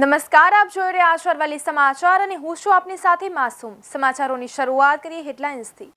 નમસ્કાર, આપ જોઈ રહ્યા છો અરવલ્લી સમાચાર અને હું છું આપની સાથે માસૂમ. સમાચારોની શરૂઆત કરીએ હેડલાઇન્સથી.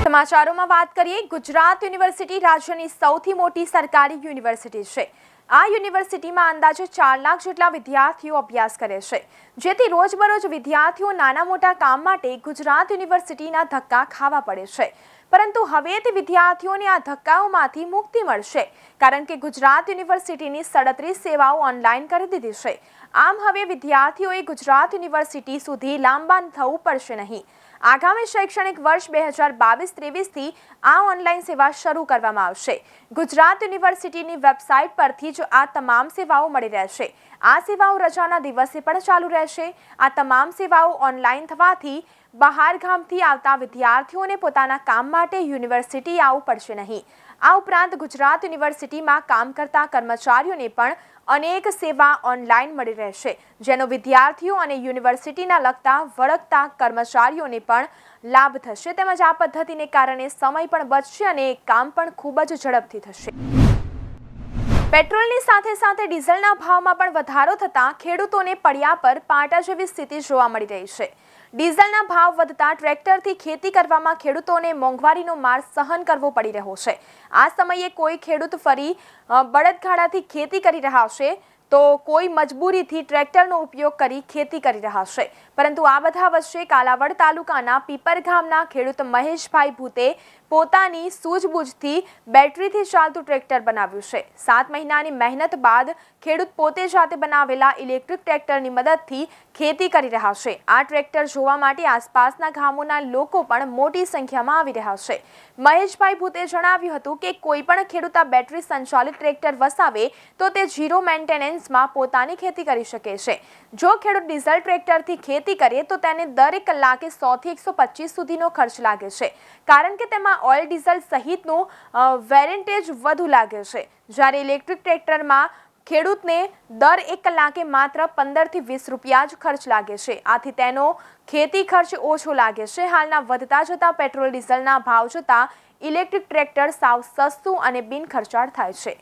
સમાચારોમાં વાત કરીએ, ગુજરાત યુનિવર્સિટી રાજ્યની સૌથી મોટી સરકારી યુનિવર્સિટી છે. આ યુનિવર્સિટીમાં અંદાજે ચાર લાખ જેટલા વિદ્યાર્થીઓ અભ્યાસ કરે છે. જેથી રોજબરોજ વિદ્યાર્થીઓ નાના મોટા કામ માટે ગુજરાત યુનિવર્સિટીના ધક્કા ખાવા પડે છે. પરંતુ હવે તે વિદ્યાર્થીઓને આ ધક્કાઓમાંથી મુક્તિ મળશે, કારણ કે ગુજરાત યુનિવર્સિટીની સડત્રીસ સેવાઓ ઓનલાઈન કરી દીધી છે. આમ હવે વિદ્યાર્થીઓએ ગુજરાત યુનિવર્સિટી સુધી લાંબા થવું પડશે નહીં. આગામી શૈક્ષણિક વર્ષ બે હજાર બાવીસ ત્રેવીસથી આ ઓનલાઈન સેવા શરૂ કરવામાં આવશે. ગુજરાત યુનિવર્સિટીની વેબસાઇટ પરથી જ આ તમામ સેવાઓ મળી રહેશે. આ સેવાઓ રજાના દિવસે પણ ચાલુ રહેશે. આ તમામ સેવાઓ ઓનલાઈન થવાથી બહાર ગામથી આવતા વિદ્યાર્થીઓને પોતાના કામ માટે યુનિવર્સિટી આવવું પડશે નહીં. આ ઉપરાંત ગુજરાત યુનિવર્સિટીમાં કામ કરતા કર્મચારીઓને પણ અનેક સેવા ઓનલાઈન મળી રહેશે, જેનો વિદ્યાર્થીઓ અને યુનિવર્સિટીના લગતા વળગતા કર્મચારીઓને પણ લાભ થશે. તેમજ આ પદ્ધતિને કારણે સમય પણ બચશે અને કામ પણ ખૂબ જ ઝડપથી થશે. પેટ્રોલની સાથે સાથે ડીઝલના ભાવમાં પણ વધારો થતાં ખેડૂતોને પડ્યા પર પાટા જેવી સ્થિતિ જોવા મળી રહી છે. ડીઝલના ભાવ વધતા ટ્રેક્ટરથી ખેતી કરવામાં ખેડૂતોને મોંઘવારીનો માર સહન કરવો પડી રહ્યો છે. આ સમયે કોઈ ખેડૂત ફરી બળદગાડાથી ખેતી કરી રહ્યા છે તો કોઈ મજબૂરીથી ટ્રેક્ટરનો ઉપયોગ કરી ખેતી કરી રહ્યા છે પરંતુ આ બધા વચ્ચે કાલાવડ તાલુકાના પીપર ગામના ખેડૂત મહેશભાઈ ભૂતે પોતાની સૂઝબૂઝથી બેટરીથી ચાલતું ટ્રેક્ટર બનાવ્યું છે. સાત મહિનાની મહેનત બાદ ખેડૂત પોતે જાતે બનાવેલા ઇલેક્ટ્રિક ટ્રેક્ટરની મદદથી ખેતી કરી રહ્યા છે. આ ટ્રેક્ટર જોવા માટે આસપાસના ગામોના લોકો પણ મોટી સંખ્યામાં આવી રહ્યા છે. મહેશભાઈ ભૂતે જણાવ્યું હતું કે કોઈ પણ ખેડૂત આ બેટરી સંચાલિત ટ્રેક્ટર વસાવે તો તે ઝીરો મેન્ટેનન્સમાં પોતાની ખેતી કરી શકે છે. જો ખેડૂત ડીઝલ ટ્રેક્ટરથી ખેતી કરે તો તેને દરેક કલાકે સોથી એકસો પચીસ સુધીનો ખર્ચ લાગે છે. કારણ કે તેમાં ઓઇલ ડીઝલ સહિતનું વેરેન્ટેજ વધુ લાગે છે. જ્યારે ઇલેક્ટ્રિક ટ્રેક્ટરમાં ખેડૂતને દર એક કલાકે માત્ર પંદરથી વીસ રૂપિયા જ ખર્ચ લાગે છે. આથી તેનો ખેતી ખર્ચ ઓછો લાગે છે. હાલના વધતા જતા પેટ્રોલ ડીઝલના ભાવ જતાં ઇલેક્ટ્રિક ટ્રેક્ટર સાવ સસ્તું અને બિનખર્ચાળ થાય છે.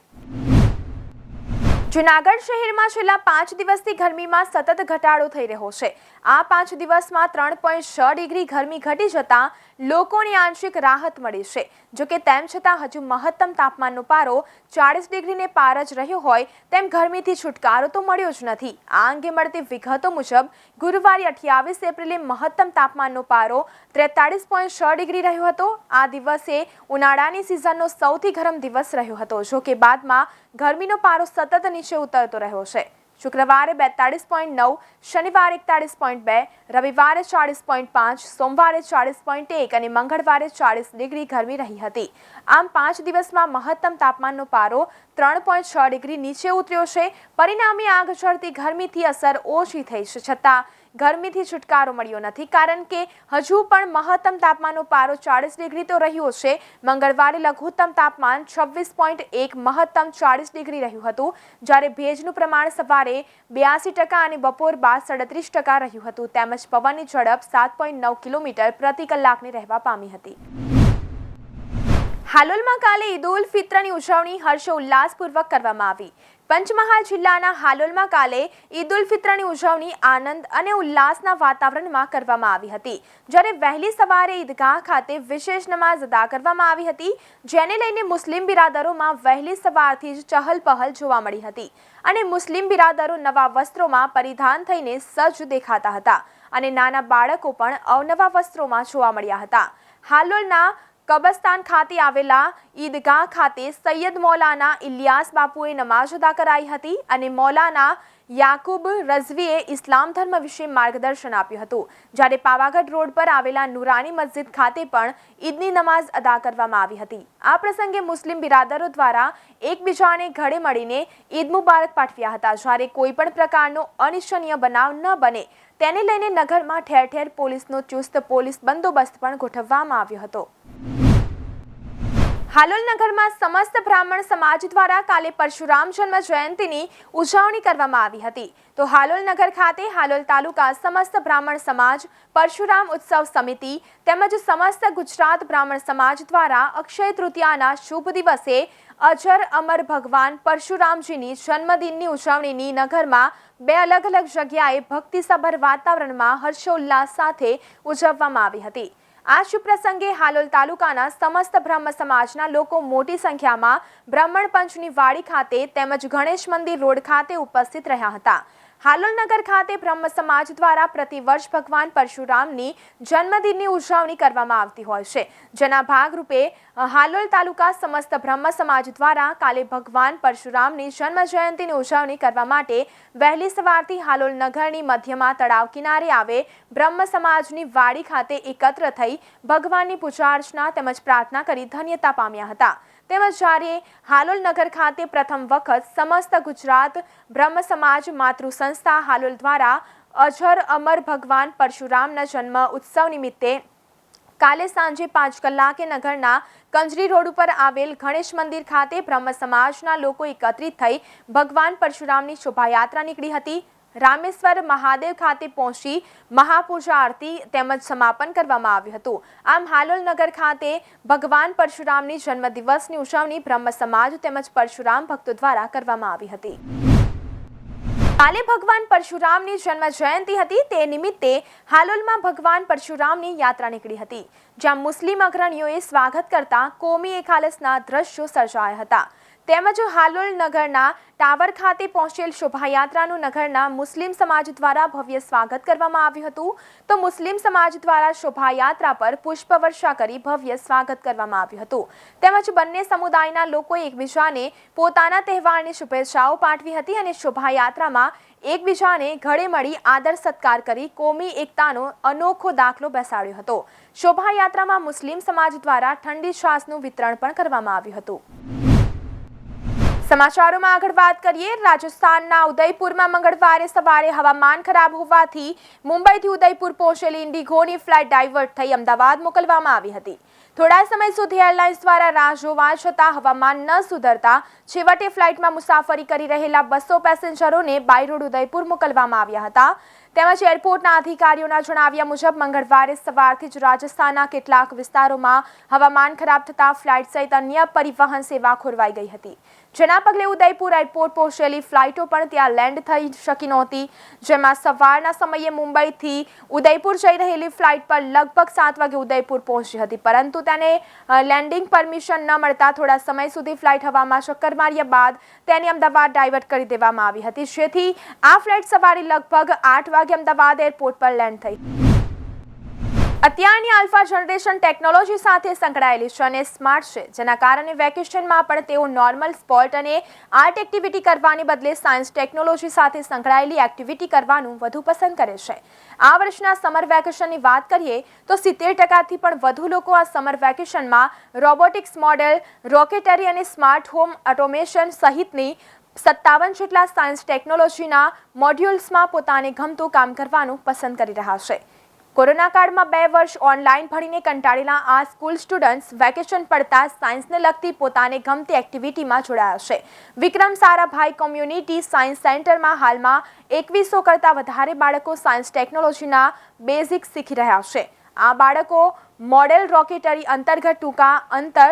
જુનાગઢ શહેરમાં છેલ્લા પાંચ દિવસથી ગરમીમાં સતત ઘટાડો થઈ રહ્યો છે. આ પાંચ દિવસમાં ત્રણ પોઈન્ટ છ ડિગ્રી ગરમી ઘટી જતાં લોકોને આંશિક રાહત મળી છે. જોકે તેમ છતાં હજુ મહત્તમ તાપમાનનો પારો ચાળીસ ડિગ્રીને પાર જ રહ્યો હોય, તેમ ગરમીથી છુટકારો તો મળ્યો જ નથી. આ અંગે મળતી વિગતો મુજબ, ગુરુવારે અઠ્યાવીસ એપ્રિલે મહત્તમ તાપમાનનો પારો ત્રેતાળીસ પોઈન્ટ છ ડિગ્રી રહ્યો હતો. આ દિવસે ઉનાળાની સિઝનનો સૌથી ગરમ દિવસ રહ્યો હતો જોકે બાદમાં ગરમીનો પારો સતત નીચે ઉતરતો રહ્યો છે. શુક્રવારે બેતાળીસ પોઈન્ટ નવ, શનિવારે એકતાળીસ પોઈન્ટ બે, રવિવારે ચાળીસ પોઈન્ટ પાંચ, સોમવારે ચાળીસ પોઈન્ટ એક અને મંગળવારે ચાળીસ ડિગ્રી ગરમી રહી હતી. આમ પાંચ દિવસમાં મહત્તમ તાપમાનનો પારો ત્રણ પોઈન્ટ છ ડિગ્રી નીચે ઉતર્યો છે. પરિણામે આગ ચડતી ગરમીથી અસર ઓછી થઈ છે. છતાં ગરમીથી છુટકારો મળ્યો નથી કારણ કે હજુ પણ મહત્તમ તાપમાનનો પારો ચાળીસ ડિગ્રી તો રહ્યો છે. મંગળવારે લઘુત્તમ તાપમાન છવ્વીસ પોઈન્ટ એક, મહત્તમ ચાળીસ ડિગ્રી રહ્યું હતું. જ્યારે ભેજનું પ્રમાણ સવારે બ્યાસી ટકા અને બપોર બાદ સડત્રીસ ટકા રહ્યું હતું. તેમજ પવનની ઝડપ સાત પોઈન્ટ નવ કિલોમીટર પ્રતિ કલાકની રહેવા પામી હતી. હાલોલમાં કાલે ઈદ ઉલ ફિત્રની ઉજવણી હર્ષોલ્લાસપૂર્વક કરવામાં આવી. પંચમહાલ જિલ્લાના હાલોલમાં કાલે ઈદ ઉલ ફિત્રની ઉજવણી આનંદ અને ઉલ્લાસના વાતાવરણમાં કરવામાં આવી હતી. જ્યારે વહેલી સવારે ઈદગાહ ખાતે વિશેષ નમાઝ અદા કરવામાં આવી હતી, જેને લઈને મુસ્લિમ બિરાદરોમાં વહેલી સવારથી જ ચહલ પહલ જોવા મળી હતી અને મુસ્લિમ બિરાદરો નવા વસ્ત્રોમાં પરિધાન થઈને સજ્જ દેખાતા હતા અને નાના બાળકો પણ અવનવા વસ્ત્રોમાં જોવા મળ્યા હતા. હાલોલના કબરસ્તાન ખાતે આવેલા ઈદગાહ ખાતે સૈયદ મૌલાના ઇલિયાસ બાપુએ નમાઝ અદા કરાઈ હતી અને મૌલાના યાકુબ રઝવીએ ઇસ્લામ ધર્મ વિશે માર્ગદર્શન આપ્યું હતું. જ્યારે પાવાગઢ રોડ પર આવેલા નુરાની મસ્જિદ ખાતે પણ ઈદની નમાઝ અદા કરવામાં આવી હતી. આ પ્રસંગે મુસ્લિમ બિરાદરો દ્વારા એકબીજાને ઘડે મળીને ઈદ મુબારક પાઠવ્યા હતા. જ્યારે કોઈ પણ પ્રકારનો અનિચ્છનીય બનાવ ન બને, તેને લઈને નગરમાં ઠેર ઠેર પોલીસનો ચુસ્ત પોલીસ બંદોબસ્ત પણ ગોઠવવામાં આવ્યો હતો. હાલોલ નગરમાં સમસ્ત બ્રાહ્મણ સમાજ દ્વારા કાલે પરશુરામ જન્મ જયંતિની ઉજવણી કરવામાં આવી હતી. તો હાલોલ નગર ખાતે હાલોલ તાલુકા સમસ્ત બ્રાહ્મણ સમાજ પરશુરામ ઉત્સવ સમિતિ તેમજ સમસ્ત ગુજરાત બ્રાહ્મણ સમાજ દ્વારા અક્ષય તૃતીયાના શુભ દિવસે અજર અમર ભગવાન પરશુરામજીની જન્મદિનની ઉજવણીની નગરમાં બે અલગ અલગ જગ્યાએ ભક્તિસભર વાતાવરણમાં હર્ષોલ્લાસ સાથે ઉજવવામાં આવી હતી. આ શુભ પ્રસંગે હાલોલ તાલુકાના સમસ્ત બ્રહ્મ સમાજના લોકો મોટી સંખ્યામાં બ્રાહ્મણ પંચની વાડી ખાતે તેમજ ગણેશ મંદિર રોડ ખાતે ઉપસ્થિત રહ્યા હતા. હાલોલ નગર ખાતે બ્રહ્મ સમાજ દ્વારા પ્રતિવર્ષ ભગવાન પરશુરામની જન્મદિનની ઉજવણી કરવામાં આવતી હોય છે. જેના ભાગરૂપે હાલોલ તાલુકા સમસ્ત બ્રહ્મ સમાજ દ્વારા કાલે ભગવાન પરશુરામની જન્મ જયંતિની ઉજવણી કરવા માટે વહેલી સવારથી હાલોલ નગરની મધ્યમાં તળાવ કિનારે આવે બ્રહ્મ સમાજની વાડી ખાતે એકત્ર થઈ ભગવાનની પૂજા અર્ચના તેમજ પ્રાર્થના કરી ધન્યતા પામ્યા હતા. તેમજ જ્યારે હાલોલ નગર ખાતે પ્રથમ વખત સમસ્ત ગુજરાત બ્રહ્મ સમાજ માતૃ સંસ્થા હાલોલ દ્વારા અજર અમર ભગવાન પરશુરામના જન્મ ઉત્સવ નિમિત્તે કાલે સાંજે પાંચ કલાકે નગરના કંજરી રોડ ઉપર આવેલ ગણેશ મંદિર ખાતે બ્રહ્મ સમાજના લોકો એકત્રિત થઈ ભગવાન પરશુરામની શોભાયાત્રા નીકળી હતી. રામેશ્વર મહાદેવ ખાતે પહોંચી મહાપૂજા આરતી તેમજ સમાપન કરવામાં આવ્યું હતું. આમ હાલોલ નગર ખાતે ભગવાન પરશુરામની જન્મદિવસની ઉજવણી બ્રહ્મ સમાજ તેમજ પરશુરામ ભક્તો દ્વારા કરવામાં આવી હતી. કાલે ભગવાન પરશુરામની જન્મ જયંતિ હતી તે નિમિત્તે હાલોલમાં ભગવાન પરશુરામની યાત્રા નીકળી હતી, જ્યાં મુસ્લિમ અગ્રણીઓએ સ્વાગત કરતા કોમી એકાલસના દ્રશ્યો સર્જાયા હતા. તેમજ હાલોલ નગરના ટાવર ખાતે પહોંચેલ શોભાયાત્રાનું નગરના મુસ્લિમ સમાજ દ્વારા ભવ્ય સ્વાગત કરવામાં આવ્યું હતું. તો મુસ્લિમ સમાજ દ્વારા શોભાયાત્રા પર પુષ્પવર્ષા કરી ભવ્ય સ્વાગત કરવામાં આવ્યું હતું. તેમજ બંને સમુદાયના લોકોએ એકબીજાને પોતાના તહેવારની શુભેચ્છાઓ પાઠવી હતી અને શોભાયાત્રામાં એકબીજાને ઘડે મળી આદર સત્કાર કરી કોમી એકતાનો અનોખો દાખલો બેસાડ્યો હતો. શોભાયાત્રામાં મુસ્લિમ સમાજ દ્વારા ઠંડી શ્વાસનું વિતરણ પણ કરવામાં આવ્યું હતું. સમાચારોમાં આગળ વાત કરીએ. રાજસ્થાનના ઉદયપુરમાં મંગળવારે સવારે હવામાન ખરાબ હોવાથી મુંબઈથી ઉદયપુર પહોંચેલી ઇન્ડિગોની ફ્લાઇટ ડાયવર્ટ થઈ અમદાવાદ મોકલવામાં આવી હતી. થોડા સમય સુધી એરલાઇન્સ દ્વારા રાહ જોવા છતાં હવામાન ન સુધરતા છેવટે ફ્લાઇટમાં મુસાફરી કરી રહેલા બસો પેસેન્જરોને બાય રોડ ઉદયપુર મોકલવામાં આવ્યા હતા. તેમજ એરપોર્ટના અધિકારીઓના જણાવ્યા મુજબ, મંગળવારે સવારથી જ રાજસ્થાનના કેટલાક વિસ્તારોમાં હવામાન ખરાબ થતા ફ્લાઇટ સહિત અન્ય પરિવહન સેવા ખોરવાઈ ગઈ હતી. જેના પગલે ઉદયપુર એરપોર્ટ પહોંચેલી ફ્લાઇટો પણ ત્યાં લેન્ડ થઈ શકી નહોતી. જેમાં સવારના સમયે મુંબઈથી ઉદયપુર જઈ રહેલી ફ્લાઇટ પર લગભગ સાત વાગે ઉદયપુર પહોંચી હતી. પરંતુ તેને લેન્ડિંગ પરમિશન ન મળતા થોડા સમય સુધી ફ્લાઇટ હવામાં ચક્કર માર્યા બાદ તેને અમદાવાદ ડાયવર્ટ કરી દેવામાં આવી હતી. જેથી આ ફ્લાઇટ સવારે લગભગ આઠ વાગે અમદાવાદ એરપોર્ટ પર લેન્ડ થઈ. અત્યારની આલ્ફા જનરેશન ટેકનોલોજી સાથે સંકળાયેલી છે અને સ્માર્ટ છે. જેના કારણે વેકેશનમાં પણ તેઓ નોર્મલ સ્પોર્ટ અને આર્ટ એક્ટિવિટી કરવાની બદલે સાયન્સ ટેકનોલોજી સાથે સંકળાયેલી એક્ટિવિટી કરવાનું વધુ પસંદ કરે છે. આ વર્ષના સમર વેકેશનની વાત કરીએ તો સિત્તેર ટકાથી પણ વધુ લોકો આ સમર વેકેશનમાં રોબોટિક્સ મોડેલ, રોકેટરી અને સ્માર્ટ હોમ ઓટોમેશન સહિતની સત્તાવન જેટલા સાયન્સ ટેકનોલોજીના મોડ્યુલ્સમાં પોતાને ગમતું કામ કરવાનું પસંદ કરી રહ્યા છે. કોરોના કાળમાં બે વર્ષ ઓનલાઈન ભણીને કંટાળેલા આ સ્કૂલ સ્ટુડન્ટ્સ વેકેશન પડતા સાયન્સને લગતી પોતાને ગમતી એક્ટિવિટીમાં જોડાયા છે. વિક્રમ સારાભાઈ કોમ્યુનિટી સાયન્સ સેન્ટરમાં હાલમાં એકવીસો કરતાં વધારે બાળકો સાયન્સ ટેકનોલોજીના બેઝિક્સ શીખી રહ્યા છે. આ બાળકો મોડેલ રોકેટરી અંતર્ગત ટૂંકા અંતર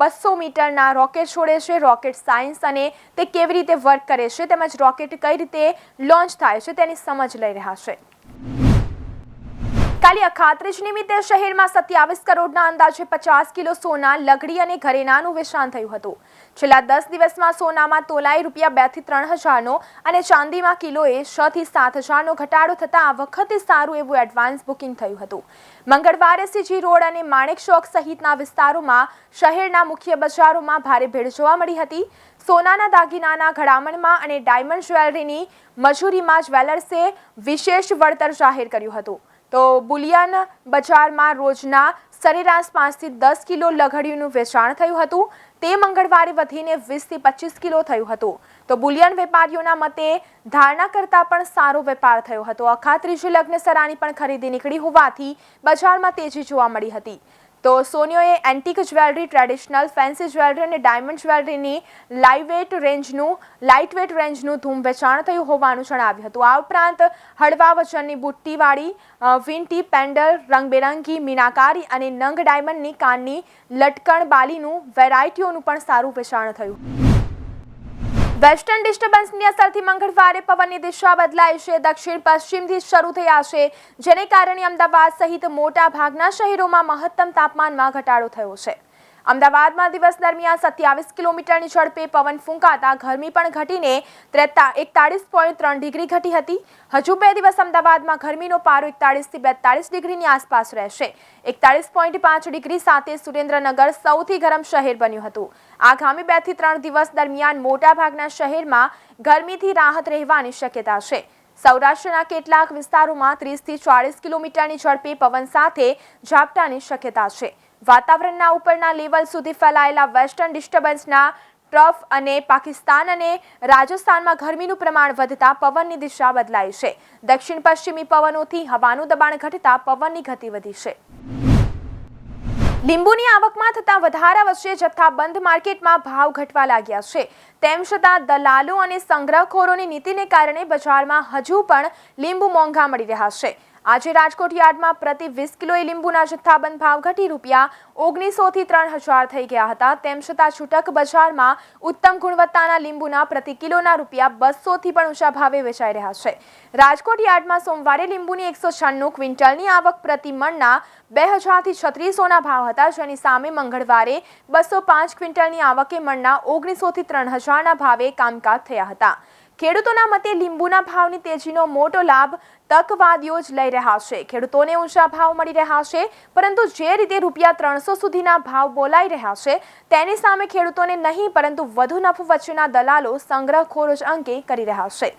બસો મીટરના રોકેટ છોડે છે, રોકેટ સાયન્સ અને તે કેવી રીતે વર્ક કરે છે, તેમજ રોકેટ કઈ રીતે લોન્ચ થાય છે તેની સમજ લઈ રહ્યા છે. કાલે અખાત્રીજ નિમિત્તે શહેરમાં સત્યાવીસ કરોડના અંદાજે પચાસ કિલો સોના, લગડી અને ઘરેણાનું વેચાણ થયું હતું. છેલ્લા દસ દિવસમાં સોનામાં તોલાઈ રૂપિયા બેથી ત્રણ હજારનો અને ચાંદીમાં કિલોએ છ થી સાત હજારનો ઘટાડો થતાં આ વખતે સારું એવું એડવાન્સ બુકિંગ થયું હતું. મંગળવારે સીજી રોડ અને માણેક ચોક સહિતના વિસ્તારોમાં શહેરના મુખ્ય બજારોમાં ભારે ભીડ જોવા મળી હતી. સોનાના દાગીનાના ઘડામણમાં અને ડાયમંડ જ્વેલરીની મજૂરીમાં જ્વેલર્સે વિશેષ વળતર જાહેર કર્યું હતું. તો બુલિયન બજારમાં રોજના સરેરાશ પાંચથી દસ કિલો લઘડીનું વેચાણ થયું હતું. તે મંગળવારે વધીને વીસથી પચીસ કિલો થયું હતું. તો બુલિયન વેપારીઓના મતે ધારણા કરતાં પણ સારો વેપાર થયો હતો. અખાત્રીજી લગ્ન સરાની પણ ખરીદી નીકળી હોવાથી બજારમાં તેજી જોવા મળી હતી. તો સોનીઓએ antique jewellery traditional fancy jewellery અને ડાયમંડ જ્વેલરીની લાઇટવેટ રેન્જનું લાઇટવેટ રેન્જનું ધૂમ વેચાણ થયું હોવાનું જણાવ્યું હતું. આ ઉપરાંત હળવા વજનની બુટ્ટીવાળી વિન્ટી પેન્ડલ, રંગબેરંગી, મીનાકારી અને નંગ ડાયમંડની કાનની લટકણ બાલીનું વેરાયટીઓનું પણ સારું વેચાણ થયું. વેસ્ટર્ન ડિસ્ટર્બન્સની અસરથી મંગળવારે પવનની દિશા બદલાઈ છે. દક્ષિણ પશ્ચિમથી શરૂ થયા છે, જેને કારણે અમદાવાદ સહિત મોટા ભાગના શહેરોમાં મહત્તમ તાપમાનમાં ઘટાડો થયો છે. અમદાવાદમાં દિવસ દરમિયાન સત્યાવીસ કિલોમીટરની ઝડપે પવન ફૂંકાતા ગરમી પણ ઘટીને ત્રેતા એકતાળીસ પોઈન્ટ ત્રણ ડિગ્રી ઘટી હતી. હજુ બે દિવસ અમદાવાદમાં ગરમીનો પારો એકતાળીસથી બેતાળીસ ડિગ્રીની આસપાસ રહેશે. એકતાળીસ પોઈન્ટ પાંચ ડિગ્રી સાથે સુરેન્દ્રનગર સૌથી ગરમ શહેર બન્યું હતું. આગામી બેથી ત્રણ દિવસ દરમિયાન મોટાભાગના શહેરમાં ગરમીથી રાહત રહેવાની શક્યતા છે. સૌરાષ્ટ્રના કેટલાક વિસ્તારોમાં ત્રીસથી ચાળીસ કિલોમીટરની ઝડપે પવન સાથે ઝાપટાની શક્યતા છે. વાતાવરણના ઉપરના લેવલ સુધી ફેલાયેલા વેસ્ટર્ન ડિસ્ટર્બન્સના ટ્રફ અને પાકિસ્તાન અને રાજસ્થાનમાં ગરમીનું પ્રમાણ વધતા પવનની દિશા બદલાઈ છે. દક્ષિણ પશ્ચિમી પવનોથી હવાનું દબાણ ઘટતા પવનની ગતિ વધી છે. લીંબુની આવકમાં થતા વધારા વચ્ચે જથ્થાબંધ માર્કેટમાં ભાવ ઘટવા લાગ્યા છે. તેમ છતાં દલાલો અને સંગ્રહખોરોની નીતિને કારણે બજારમાં હજુ પણ લીંબુ મોંઘા મળી રહ્યા છે. આજે રાજકોટ યાર્ડમાં પ્રતિ વીસ કિલોએ લીંબુના જથ્થાબંધ ભાવ ઘટી રૂપિયા ઓગણીસોથી ત્રણ હજાર થઈ ગયા હતા. તેમ છતાં છૂટક બજારમાં ઉત્તમ ગુણવત્તાના લીંબુના પ્રતિ કિલોના રૂપિયા બસોથી પણ ઊંચા ભાવે વેચાઈ રહ્યા છે. રાજકોટ યાર્ડમાં સોમવારે લીંબુની એકસો છન્નું ક્વિન્ટલની આવક પ્રતિ મણના બે હજારથી છત્રીસોના ભાવ હતા. જેની સામે મંગળવારે બસો પાંચ ક્વિન્ટલની આવકે મણના ઓગણીસોથી ત્રણ હજારના ભાવે કામકાજ થયા હતા. ખેડૂતોના મતે લીંબુના ભાવની તેજીનો મોટો લાભ તકવાદીઓ જ લઈ રહ્યા છે. ખેડૂતોને ઊંચા ભાવ મળી રહ્યા છે, પરંતુ જે રીતે રૂપિયા ત્રણસો સુધીના ભાવ બોલાઈ રહ્યા છે, તેની સામે ખેડૂતોને નહીં, પરંતુ વધુ નફો વચ્ચેના દલાલો સંગ્રહખોરો જ અંકે કરી રહ્યા છે.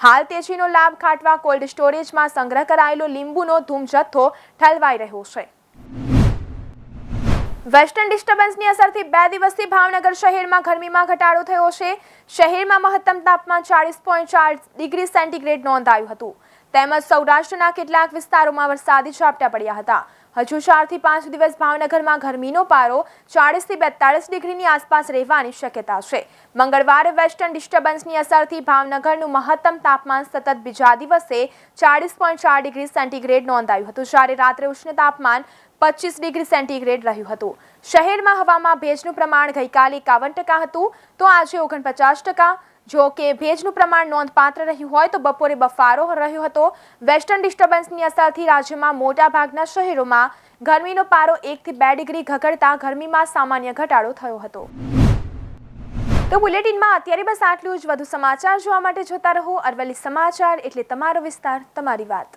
હાલ તેજીનો લાભ ખાટવા કોલ્ડ સ્ટોરેજમાં સંગ્રહ કરાયેલો લીંબુનો ધૂમ જથ્થો ઠલવાઈ રહ્યો છે. વેસ્ટર્ન ડિસ્ટર્બન્સની અસરથી બે દિવસથી ભાવનગર શહેરમાં ગરમીમાં ઘટાડો થયો છે. શહેરમાં મહત્તમ તાપમાન ચાળીસ પોઈન્ટ ચાર ડિગ્રી સેન્ટીગ્રેડ નોંધાયું હતું. તેમજ સૌરાષ્ટ્રના કેટલાક વિસ્તારોમાં વરસાદી ઝાપટા પડ્યા હતા. હજુ ચારથી પાંચ દિવસ ભાવનગરમાં ગરમીનો પારો ચાળીસથી બેતાળીસ ડિગ્રીની આસપાસ રહેવાની શક્યતા છે. મંગળવારે વેસ્ટર્ન ડિસ્ટર્બન્સની અસરથી ભાવનગરનું મહત્તમ તાપમાન સતત બીજા દિવસે ચાળીસ પોઈન્ટ ચાર ડિગ્રી સેન્ટીગ્રેડ નોંધાયું હતું. જ્યારે રાત્રે ઉષ્ણ તાપમાન પચીસ ડિગ્રી સેન્ટીગ્રેડ રહ્યું હતું. શહેરમાં હવામાં ભેજનું પ્રમાણ ગઈકાલે એકાવન ટકા હતું, તો આજે ઓગણપચાસ ટકા. જો કે ભેજનું પ્રમાણ નોંધપાત્ર રહ્યું હોય તો બપોરે બફારો રહ્યો હતો. વેસ્ટર્ન ડિસ્ટર્બન્સની અસરથી રાજ્યમાં મોટાભાગના શહેરોમાં ગરમીનો પારો એકથી બે ડિગ્રી ઘગડતા ગરમીમાં સામાન્ય ઘટાડો થયો હતો. તો બુલેટિનમાં અત્યારે બસ આટલું જ. વધુ સમાચાર જોવા માટે જોતા રહો અરવલ્લી સમાચાર. એટલે તમારો વિસ્તાર, તમારી વાત.